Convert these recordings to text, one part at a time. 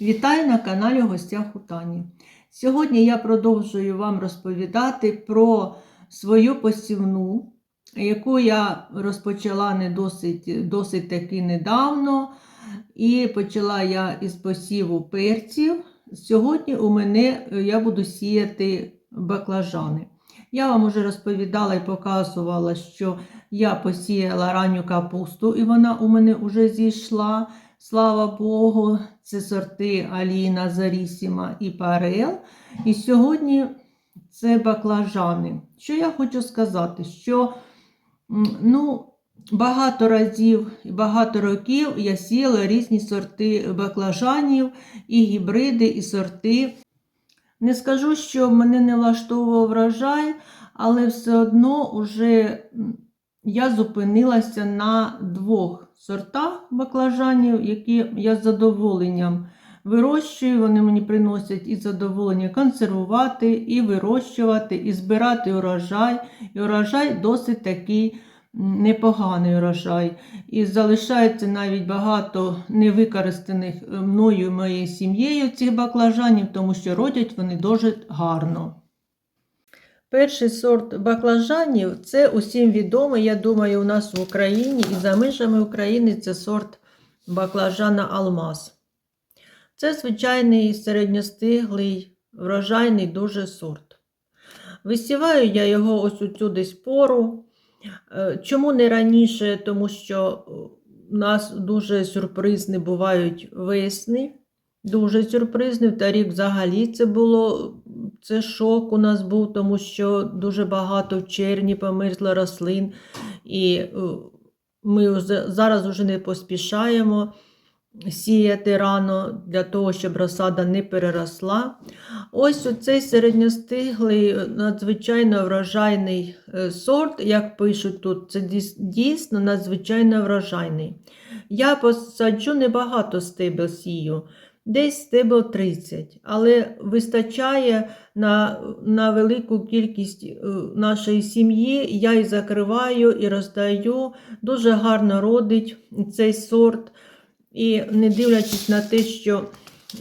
Вітаю на каналі Гостях у Тані. Сьогодні я продовжую вам розповідати про свою посівну, яку я розпочала не досить, досить таки недавно. І почала я із посіву перців. Сьогодні у мене е, я буду сіяти баклажани. Я вам уже розповідала і показувала, що я посіяла ранню капусту, і вона у мене вже зійшла. Слава Богу, це сорти Аліна, Зарісіма і Парел. І сьогодні це баклажани. Що я хочу сказати? Що ну, багато разів і багато років я сіяла різні сорти баклажанів, і гібриди, і сорти. Не скажу, що мене не влаштовував врожай, але все одно уже м, я зупинилася на двох сортах баклажанів, які я з задоволенням вирощую. Вони мені приносять і задоволення консервувати, і вирощувати, і збирати урожай. І урожай досить такий непоганий урожай. І залишається навіть багато невикористаних е, мною моєю сім'єю цих баклажанів, тому що родять вони дуже гарно. Перший сорт баклажанів це усім відомий, я думаю, у нас в Україні і за межами України це сорт баклажана Алмаз. Це звичайний середньостиглий, врожайний дуже сорт. Висіваю я його ось у десь пору. Е, Чому не раніше? Тому що у нас дуже сюрпризні бувають весни. Дуже сюрпризний. Та рік взагалі це було це шок у нас був, тому що дуже багато в червні померзло рослин, і е, ми зараз вже не поспішаємо сіяти рано для того, щоб розсада не переросла. Ось оцей середньостиглий, е, надзвичайно врожайний е, сорт, як пишуть тут, це дійсно надзвичайно врожайний. Я посаджу небагато стебел сію, десь стебел 30, але вистачає на, на велику кількість е, нашої сім'ї. Я і закриваю, і роздаю. Дуже гарно родить цей сорт. І не дивлячись на те, що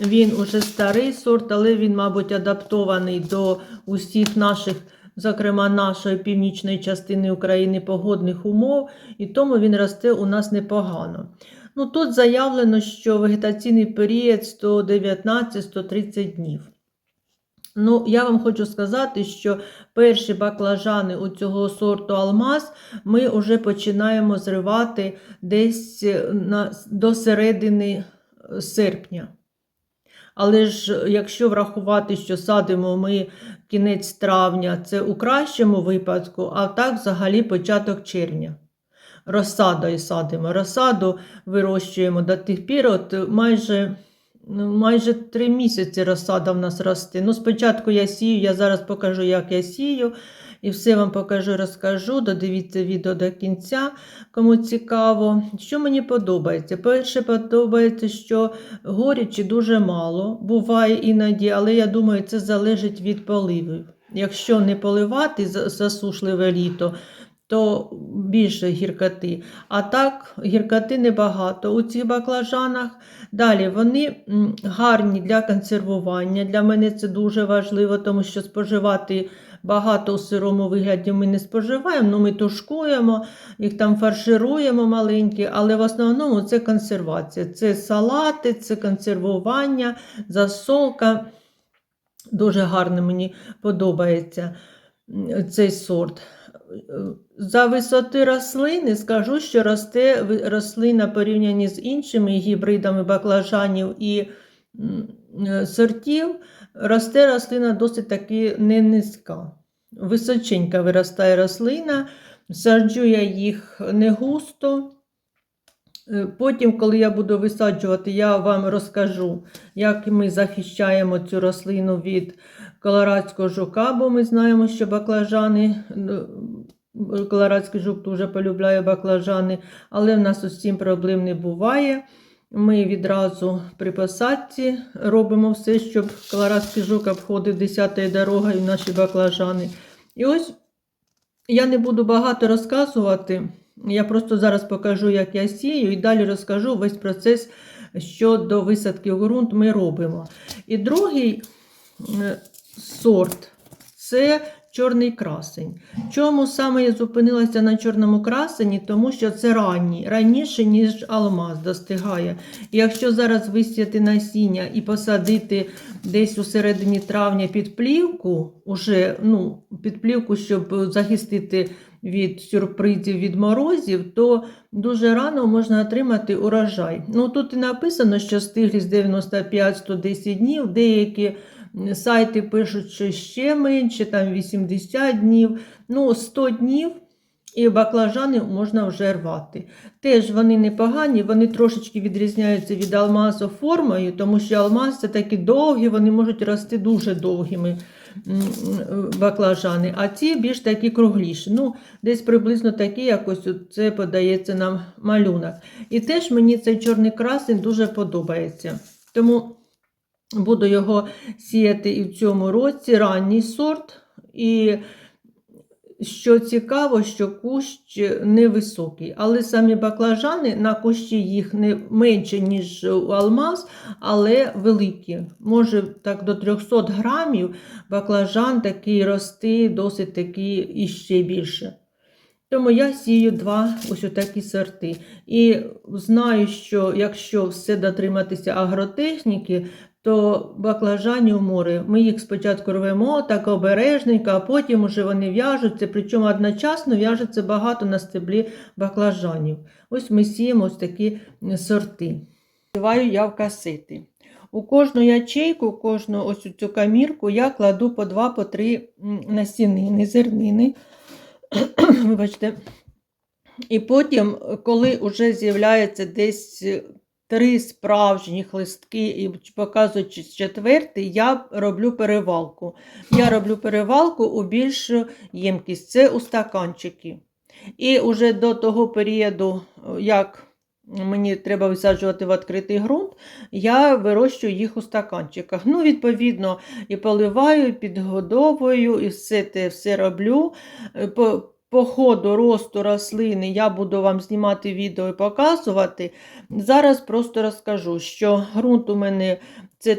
він уже старий сорт, але він, мабуть, адаптований до усіх наших, зокрема нашої північної частини України погодних умов, і тому він росте у нас непогано. Ну, тут заявлено, що вегетаційний період 119-130 днів. Ну, я вам хочу сказати, що перші баклажани у цього сорту алмаз ми вже починаємо зривати десь е, на, до середини е, серпня. Але ж якщо врахувати, що садимо ми кінець травня, це у кращому випадку, а так взагалі початок червня. Розсадою садимо. Розсаду вирощуємо до тих пір, от майже Ну, майже три місяці розсада в нас росте. Ну, спочатку я сію, я зараз покажу, як я сію, і все вам покажу, розкажу. Додивіться відео до кінця, кому цікаво. Що мені подобається? Перше, подобається, що горічі дуже мало, буває іноді, але я думаю, це залежить від поливів. Якщо не поливати засушливе літо, то більше гіркоти. А так, гіркоти небагато у цих баклажанах. Далі вони гарні для консервування. Для мене це дуже важливо, тому що споживати багато у сирому вигляді ми не споживаємо. Ну, ми тушкуємо, їх там фаршируємо маленькі, але в основному це консервація. Це салати, це консервування, засолка. Дуже гарно мені подобається цей сорт. За висоти рослини скажу, що росте рослина порівняні з іншими гібридами баклажанів і е, сортів, росте рослина досить таки не низька. Височенька виростає рослина, саджу я їх не густо. Е, Потім, коли я буду висаджувати, я вам розкажу, як ми захищаємо цю рослину від колорадського жука, бо ми знаємо, що баклажани, ну, колорадський жук дуже полюбляє баклажани, але в нас з цим проблем не буває. Ми відразу при посадці робимо все, щоб колорадський жук обходив 10 дорогою наші баклажани. І ось я не буду багато розказувати. Я просто зараз покажу, як я сію, і далі розкажу весь процес щодо висадки в ґрунт ми робимо. І другий е, сорт це чорний красень. Чому саме я зупинилася на чорному красені? Тому що це ранній, раніше, ніж алмаз достигає. Якщо зараз висіяти насіння і посадити десь у середині травня під плівку, уже, ну, під плівку, щоб захистити від сюрпризів, від морозів, то дуже рано можна отримати урожай. Ну, тут і написано, що стиглість 95-110 днів, деякі сайти пишуть, що ще менше, там 80 днів, ну 100 днів. І баклажани можна вже рвати. Теж вони непогані, вони трошечки відрізняються від алмазу формою, тому що алмаз це такі довгі, вони можуть рости дуже довгими баклажани, а ці більш такі кругліші. Ну, десь приблизно такі, якось це подається нам малюнок. І теж мені цей чорний красень дуже подобається. Тому буду його сіяти і в цьому році, ранній сорт. І що цікаво, що кущ невисокий, але самі баклажани на кущі їх не менше, ніж у алмаз, але великі. Може так до 300 грамів баклажан такий рости, досить такий і ще більше. Тому я сію два ось такі сорти. І знаю, що якщо все дотриматися агротехніки, то баклажанів море. Ми їх спочатку рвемо так обережненько, а потім уже вони в'яжуться, причому одночасно в'яжеться багато на стеблі баклажанів. Ось ми сіємо ось такі сорти. Виваю я в касети. У кожну ячейку, у кожну ось цю камірку я кладу по 2-3 насінини, зернини. Вибачте. І потім, коли вже з'являється десь три справжніх листки і показуючи четвертий, я роблю перевалку. Я роблю перевалку у більшу ємкість, це у стаканчики. І вже до того періоду, як мені треба висаджувати в відкритий ґрунт, я вирощую їх у стаканчиках. Ну, відповідно, і поливаю, і підгодовую, і все те все роблю. По, ходу росту рослини я буду вам знімати відео і показувати. Зараз просто розкажу, що ґрунт у мене це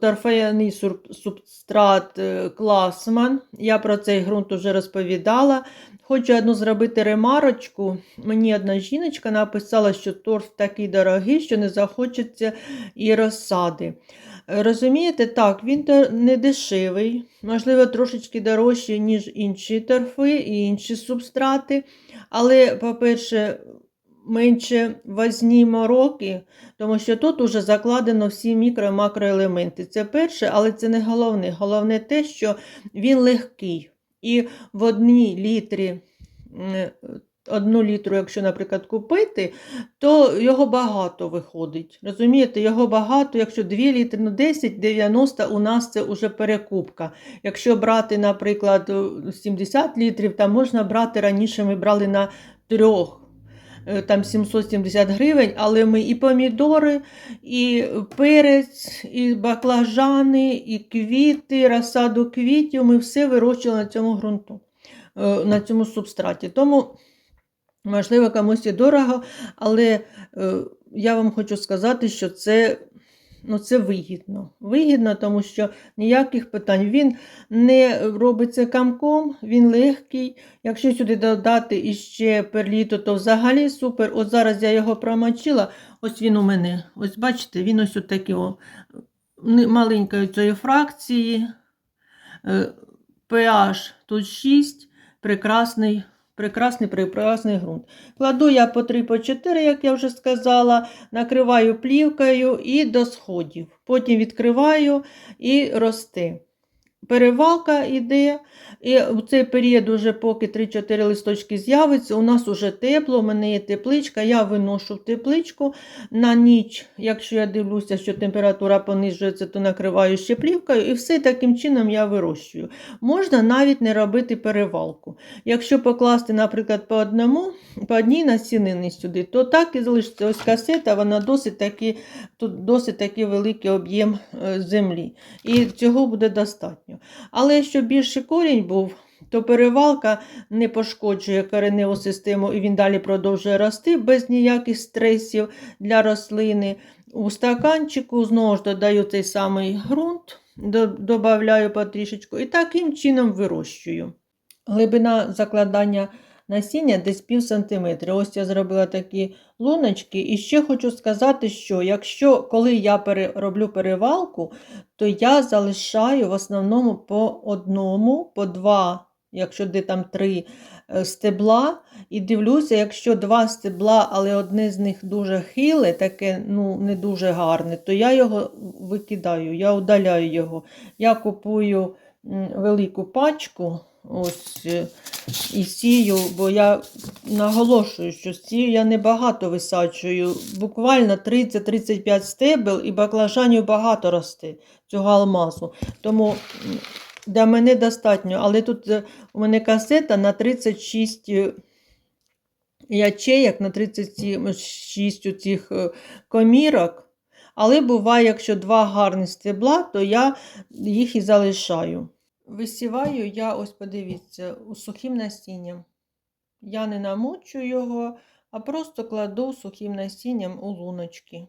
торфяний субстрат е, Класман. Я про цей ґрунт вже розповідала. Хочу одну зробити ремарочку. Мені одна жіночка написала, що торф такий дорогий, що не захочеться і розсади. Розумієте, так, він не дешевий, можливо, трошечки дорожчий, ніж інші торфи і інші субстрати. Але, по-перше, менше возні мороки, тому що тут уже закладено всі мікро- і макроелементи. Це перше, але це не головне. Головне те, що він легкий. І в одній літрі, одну літру, якщо, наприклад, купити, то його багато виходить. Розумієте, його багато, якщо 2 літри, ну 10-90 у нас це вже перекупка. Якщо брати, наприклад, 70 літрів, там можна брати раніше, ми брали на трьох. е, Там 770 гривень, але ми і помідори, і перець, і баклажани, і квіти, розсаду квітів. Ми все вирощували на цьому ґрунту, е, на цьому субстраті. Тому, можливо, комусь і дорого, але е, я вам хочу сказати, що це, ну, це вигідно. Вигідно, тому що ніяких питань. Він не робиться камком, він легкий. Якщо сюди додати іще перліту, то взагалі супер. От зараз я його промочила. Ось він у мене. Ось бачите, він ось такий о, маленької цієї фракції. Е, pH тут 6, прекрасний, прекрасний, прекрасний ґрунт. Кладу я по 3 по 4, як я вже сказала, накриваю плівкою і до сходів. Потім відкриваю і росте. Перевалка йде, і в цей період, уже поки 3-4 листочки з'явиться, у нас уже тепло, у мене є тепличка, я виношу в тепличку на ніч. Якщо я дивлюся, що температура понижується, то накриваю ще плівкою, і все таким чином я вирощую. Можна навіть не робити перевалку. Якщо покласти, наприклад, по одному, по одній насінини сюди, то так і залишиться ось касета, вона досить таки, тут досить такий великий об'єм е, землі. І цього буде достатньо. Але щоб більше корінь був, то перевалка не пошкоджує кореневу систему і він далі продовжує рости без ніяких стресів для рослини. У стаканчику знову ж додаю цей самий ґрунт, до- додаю потрішечку і таким чином вирощую. Глибина закладання насіння десь пів сантиметра. Ось я зробила такі луночки. І ще хочу сказати, що якщо коли я роблю перевалку, то я залишаю в основному по одному, по два, якщо де там три е, стебла. І дивлюся, якщо два стебла, але одне з них дуже хиле, таке ну, не дуже гарне, то я його викидаю, я удаляю його. Я купую велику пачку. Ось е, і сію, бо я наголошую, що сію я небагато висаджую, буквально 30-35 стебел і баклажанів багато росте цього алмазу. Тому для мене достатньо. Але тут е, у мене касета на 36 е, ячеєк, на 36 цих комірок. Але буває, якщо два гарні стебла, то я їх і залишаю. Висіваю я, ось подивіться, сухим насінням. Я не намочую його, а просто кладу сухим насінням у луночки.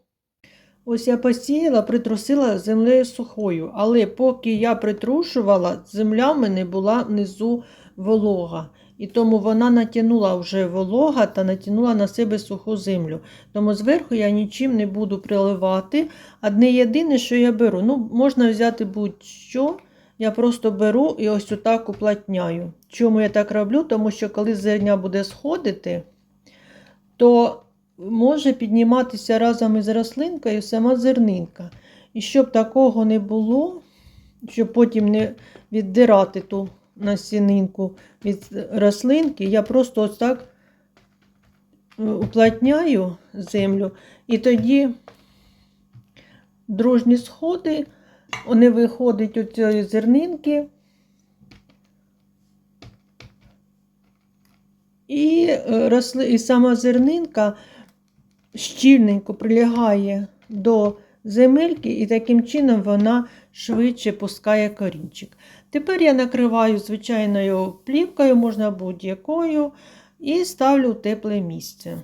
Ось я посіяла, притрусила землею сухою, але поки я притрушувала, земля в мене була внизу волога. І тому вона натягнула вже волога та натягнула на себе суху землю. Тому зверху я нічим не буду приливати. Одне єдине, що я беру, ну, можна взяти будь-що. Я просто беру і ось отак уплотняю. Чому я так роблю? Тому що коли зерня буде сходити, то може підніматися разом із рослинкою сама зернинка. І щоб такого не було, щоб потім не віддирати ту насінинку від рослинки, я просто ось так е, уплотняю землю. І тоді дружні сходи, вони виходять у цієї зернинки. І, е, росли, і сама зернинка щільненько прилягає до земельки, і таким чином вона швидше пускає корінчик. Тепер я накриваю звичайною плівкою, можна будь-якою, і ставлю в тепле місце.